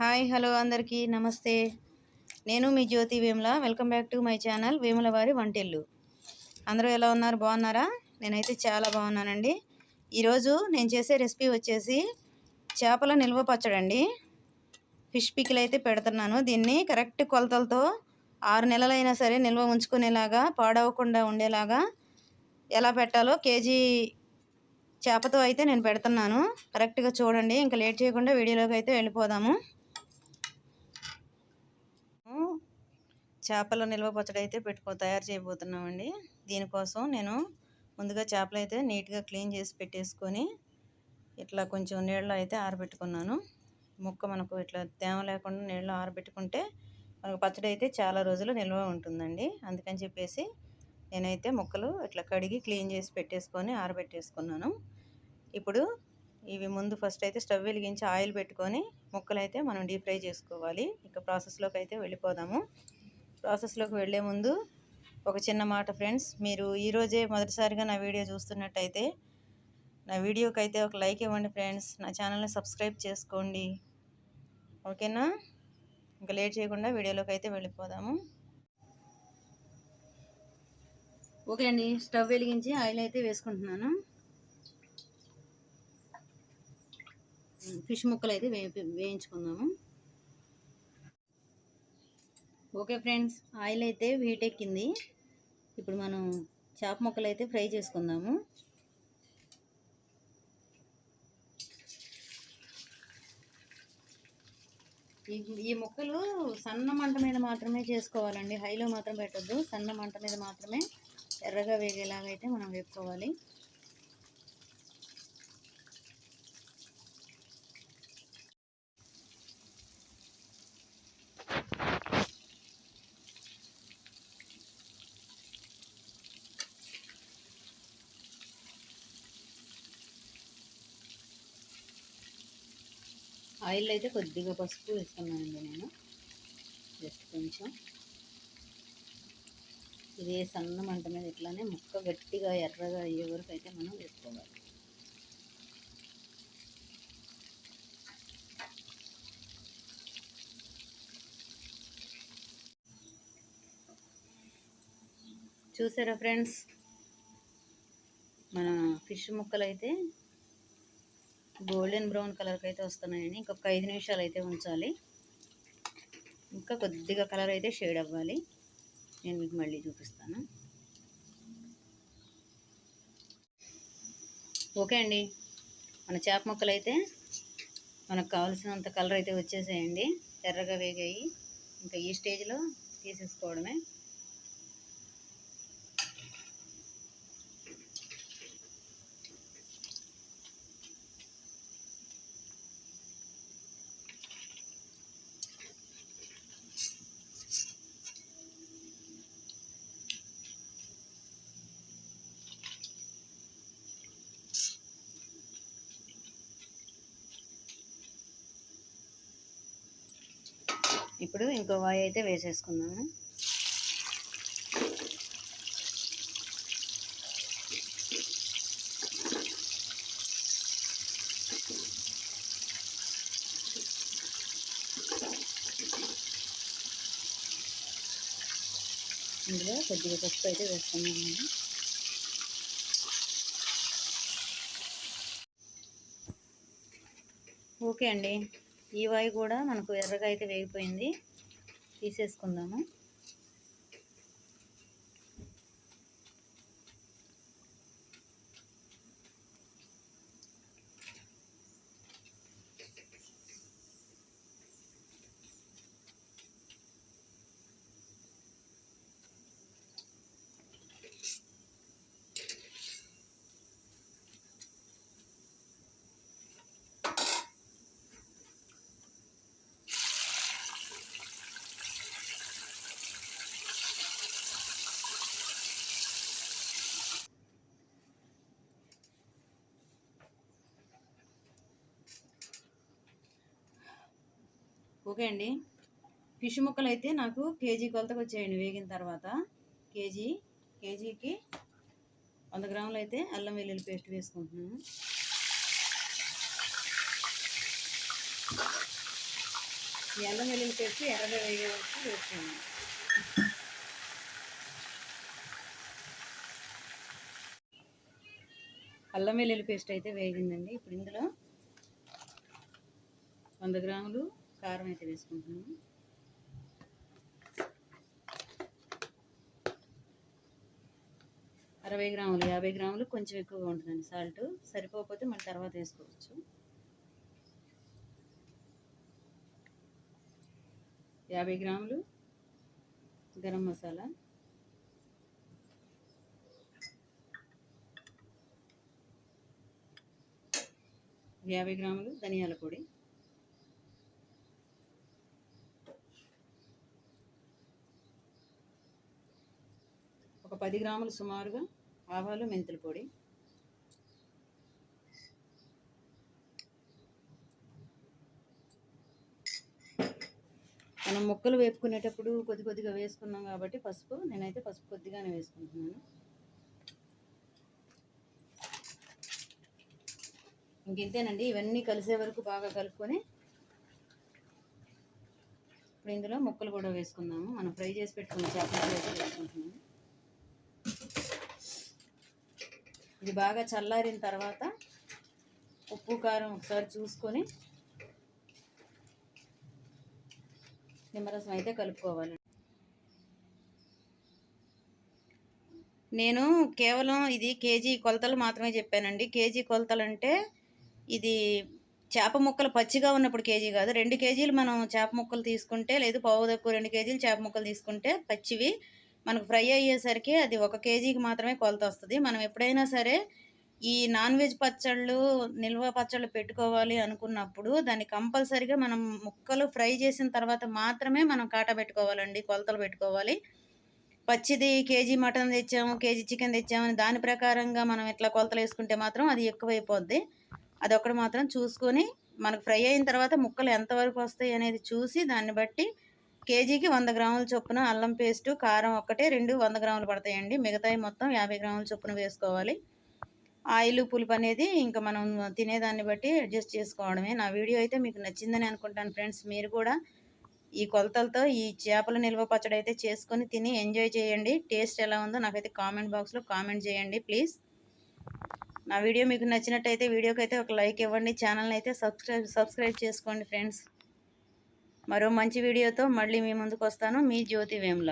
Hi hello అందరికీ. నమస్తే. నేను మీ Jyothi Vemula. Welcome back to my channel Vemula వారి వంటిల్లు. అందరూ ఎలా ఉన్నారు? బాగున్నారా? నేనైతే చాలా బాగున్నానండి. ఈరోజు నేను చేసే రెసిపీ వచ్చేసి చేపల నిల్వ పచ్చడండి. ఫిష్ పికిల్ అయితే పెడుతున్నాను. దీన్ని కరెక్ట్ కొలతలతో ఆరు నెలలైనా సరే నిల్వ ఉంచుకునేలాగా పాడవకుండా ఉండేలాగా ఎలా పెట్టాలో కేజీ చేపతో అయితే నేను పెడుతున్నాను. కరెక్ట్గా చూడండి. ఇంకా లేట్ చేయకుండా వీడియోలోకి అయితే వెళ్ళిపోదాము. చేపల నిల్వ పచ్చడి అయితే పెట్టుకో తయారు చేయబోతున్నామండి. దీనికోసం నేను ముందుగా చేపలు అయితే నీట్గా క్లీన్ చేసి పెట్టేసుకొని ఇట్లా కొంచెం నీళ్ళలో అయితే ఆరబెట్టుకున్నాను. ముక్క మనకు ఇట్లా తేమ లేకుండా నీళ్ళలో ఆరబెట్టుకుంటే మనకు పచ్చడి అయితే చాలా రోజులు నిల్వ ఉంటుందండి. అందుకని చెప్పేసి నేనైతే ముక్కలు ఇట్లా కడిగి క్లీన్ చేసి పెట్టేసుకొని ఆరబెట్టేసుకున్నాను. ఇప్పుడు ఇవి ముందు ఫస్ట్ అయితే స్టవ్ వెలిగించి ఆయిల్ పెట్టుకొని ముక్కలు అయితే మనం డీప్ ఫ్రై చేసుకోవాలి. ఇక ప్రాసెస్లోకి అయితే వెళ్ళిపోదాము. ప్రాసెస్లోకి వెళ్ళే ముందు ఒక చిన్న మాట ఫ్రెండ్స్ మీరు ఈరోజే మొదటిసారిగా నా వీడియో చూస్తున్నట్టయితే నా వీడియోకి అయితే ఒక లైక్ ఇవ్వండి ఫ్రెండ్స్ నా ఛానల్ని సబ్స్క్రైబ్ చేసుకోండి. ఓకేనా? ఇంకా లేట్ చేయకుండా వీడియోలోకి అయితే వెళ్ళిపోదాము. ఓకే అండి స్టవ్ వెలిగించి ఆయిల్ అయితే వేసుకుంటున్నాను. ఫిష్ ముక్కలు అయితే వేయించుకుందాము. ఓకే ఫ్రెండ్స్ ఆయిల్ అయితే హీట్ ఎక్కింది. ఇప్పుడు మనం చేప ముక్కలు అయితే ఫ్రై చేసుకుందాము. ఈ ఈ ముక్కలు సన్న మంట మీద మాత్రమే చేసుకోవాలండి. హైలో మాత్రం పెట్టద్దు. సన్న మంట మీద మాత్రమే ఎర్రగా వేగేలాగా అయితే మనం వేపుకోవాలి. ఆయిల్ అయితే కొద్దిగా పసుపు వేసుకున్నానండి నేను. జస్ట్ కొంచెం. ఇదే సన్న మంట మీద ఇట్లానే ముక్క గట్టిగా ఎర్రగా అయ్యే వరకు అయితే మనం వేసుకోవాలి. చూసారా ఫ్రెండ్స్? మన ఫిష్ ముక్కలు అయితే గోల్డెన్ బ్రౌన్ కలర్కి అయితే వస్తున్నాయండి. ఇంకొక ఐదు నిమిషాలు అయితే ఉంచాలి. ఇంకా కొద్దిగా కలర్ అయితే షేడ్ అవ్వాలి. నేను మీకు మళ్ళీ చూపిస్తాను. ఓకే అండి. మన చేప ముక్కలు అయితే మనకు కావాల్సినంత కలర్ అయితే వచ్చేసేయండి. ఎర్రగా వేగాయి. ఇంకా ఈ స్టేజ్లో తీసేసుకోవడమే. ఇప్పుడు ఇంకో వాయి అయితే వేసేసుకుందాము. ఇందులో కొద్దిగా పసుపు అయితే వేసుకున్నామండి ఓకే అండి. ఈ వాయి కూడా మనకు ఎర్రగా అయితే వేగిపోయింది. తీసేసుకుందాము. ఓకే అండి. ఫిష్ ముక్కలు అయితే నాకు కేజీ కొలతకు వచ్చాయండి వేగిన తర్వాత. కేజీ కేజీకి వంద గ్రాములు అయితే అల్లం వెల్లుల్లి పేస్ట్ వేసుకుంటున్నాను. ఈ అల్లం వెల్లుల్లి పేస్ట్ ఎర్రగా వేగే వరకు వేసుకోండి. అల్లం వెల్లుల్లి పేస్ట్ అయితే వేగిందండి. ఇప్పుడు ఇందులో వంద గ్రాములు కారం అయితే వేసుకుంటున్నాము అరవై గ్రాములు యాభై గ్రాములు కొంచెం ఎక్కువగా ఉంటుందండి సాల్ట్. సరిపోకపోతే మళ్ళీ తర్వాత వేసుకోవచ్చు. యాభై గ్రాములు గరం మసాలా. యాభై గ్రాములు ధనియాల పొడి. పది గ్రాములు సుమారుగా ఆవాలు మెంతుల పొడి. మనం ముక్కలు వేపుకునేటప్పుడు కొద్ది కొద్దిగా వేసుకున్నాం కాబట్టి పసుపు. నేనైతే పసుపు కొద్దిగానే వేసుకుంటున్నాను. ఇంకెంతేనండి ఇవన్నీ కలిసే వరకు బాగా కలుపుకొని ఇప్పుడు ఇందులో ముక్కలు కూడా వేసుకుందాము. మనం ఫ్రై చేసి పెట్టుకుని చేపలు వేసి వేసుకుంటున్నాము. ఇది బాగా చల్లారిన తర్వాత ఉప్పు కారం ఒకసారి చూసుకొని నిమ్మరసం అయితే కలుపుకోవాలి. నేను కేవలం ఇది కేజీ కొలతలు మాత్రమే చెప్పానండి. కేజీ కొలతలు అంటే ఇది చేప ముక్కలు పచ్చిగా ఉన్నప్పుడు కేజీ కాదు. రెండు కేజీలు మనం చేప ముక్కలు తీసుకుంటే లేదు పావు తక్కువ రెండు కేజీలు చేప ముక్కలు తీసుకుంటే పచ్చివి. మనకు ఫ్రై అయ్యేసరికి అది ఒక కేజీకి మాత్రమే కొలత వస్తుంది. మనం ఎప్పుడైనా సరే ఈ నాన్ వెజ్ పచ్చళ్ళు నిల్వ పచ్చళ్ళు పెట్టుకోవాలి అనుకున్నప్పుడు దాన్ని కంపల్సరిగా మనం ముక్కలు ఫ్రై చేసిన తర్వాత మాత్రమే మనం కాటా పెట్టుకోవాలండి కొలతలు పెట్టుకోవాలి. పచ్చిది కేజీ మటన్ తెచ్చాము కేజీ చికెన్ తెచ్చామని దాని ప్రకారంగా మనం ఇట్లా కొలతలు వేసుకుంటే మాత్రం అది ఎక్కువైపోద్ది. అదొకటి మాత్రం చూసుకొని మనకు ఫ్రై అయిన తర్వాత ముక్కలు ఎంతవరకు వస్తాయి అనేది చూసి దాన్ని బట్టి కేజీకి వంద గ్రాముల చొప్పున అల్లం పేస్టు కారం ఒక్కటే రెండు వంద గ్రాములు పడతాయండి. మిగతాయి మొత్తం యాభై గ్రాముల చొప్పున వేసుకోవాలి. ఆయిల్ పులుపు అనేది ఇంకా మనం తినేదాన్ని బట్టి అడ్జస్ట్ చేసుకోవడమే. నా వీడియో అయితే మీకు నచ్చిందని అనుకుంటాను ఫ్రెండ్స్. మీరు కూడా ఈ కొలతలతో ఈ చేపల నిల్వ పచ్చడి అయితే చేసుకొని తిని ఎంజాయ్ చేయండి. టేస్ట్ ఎలా ఉందో నాకైతే కామెంట్ బాక్స్లో కామెంట్ చేయండి ప్లీజ్. నా వీడియో మీకు నచ్చినట్టయితే వీడియోకి అయితే ఒక లైక్ ఇవ్వండి. ఛానల్ని అయితే సబ్స్క్రైబ్ సబ్స్క్రైబ్ చేసుకోండి ఫ్రెండ్స్. మరో మంచి వీడియోతో మళ్ళీ మీ ముందుకు వస్తాను మీ జ్యోతి వేముల.